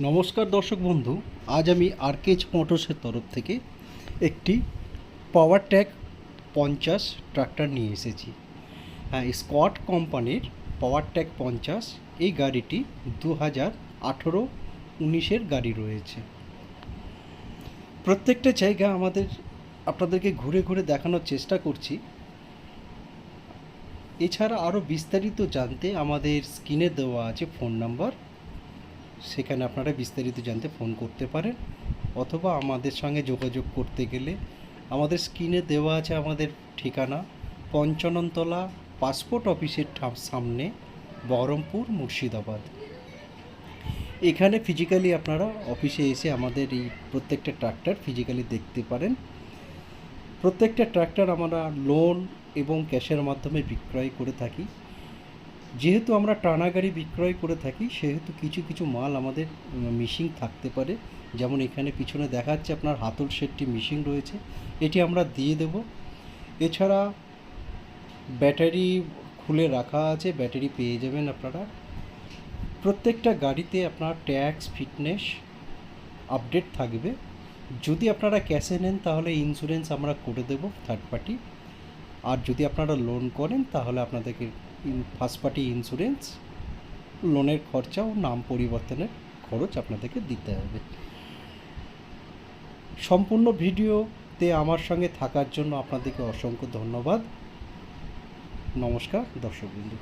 নমস্কার দর্শক বন্ধু, আজ আমি আরকেজ মোটরসের তরফ থেকে একটি পাওয়ার ট্যাক পঞ্চাশ ট্রাক্টর নিয়ে এসেছি। হ্যাঁ স্কট কোম্পানির পাওয়ার ট্যাগ পঞ্চাশ, এই গাড়িটি দু হাজার আঠেরো উনিশের গাড়ি রয়েছে। প্রত্যেকটা জায়গা আমাদের, আপনাদেরকে ঘুরে ঘুরে দেখানোর চেষ্টা করছি। এছাড়া আরও বিস্তারিত জানতে আমাদের স্ক্রিনে দেওয়া আছে ফোন নাম্বার সেখানে আপনারা বিস্তারিত জানতে ফোন করতে পারেন, অথবা আমাদের সঙ্গে যোগাযোগ করতে গেলে আমাদের স্ক্রিনে দেওয়া আছে আমাদের ঠিকানা পঞ্চাননতলা পাসপোর্ট অফিসের সামনে বহরমপুর মুর্শিদাবাদ। এখানে ফিজিক্যালি আপনারা অফিসে এসে আমাদের এই প্রত্যেকটা ট্রাক্টর ফিজিক্যালি দেখতে পারেন। প্রত্যেকটা ট্রাক্টর আমরা লোন এবং ক্যাশের মাধ্যমে বিক্রয় করে থাকি। যেহেতু আমরা টানা গাড়ি বিক্রয় করে থাকি, সেহেতু কিছু কিছু মাল আমাদের মিশিং থাকতে পারে। যেমন এখানে পিছনে দেখাচ্ছে আপনার হাতল সেটটি মিশিং রয়েছে, এটি আমরা দিয়ে দেব। এছাড়া ব্যাটারি খুলে রাখা আছে, ব্যাটারি পেয়ে যাবেন আপনারা। প্রত্যেকটা গাড়িতে আপনার ট্যাক্স ফিটনেস আপডেট থাকবে। যদি আপনারা ক্যাশে নেন, তাহলে ইন্স্যুরেন্স আমরা করে দেবো থার্ড পার্টি আর যদি আপনারা লোন করেন, তাহলে আপনাদেরকে ফার্স্ট পার্টি ইন্স্যুরেন্স লোনের খরচা ও নাম পরিবর্তনের খরচ আপনাদেরকে দিতে হবে। সম্পূর্ণ ভিডিওতে আমার সঙ্গে থাকার জন্য আপনাদেরকে অসংখ্য ধন্যবাদ। নমস্কার, দর্শকবৃন্দ।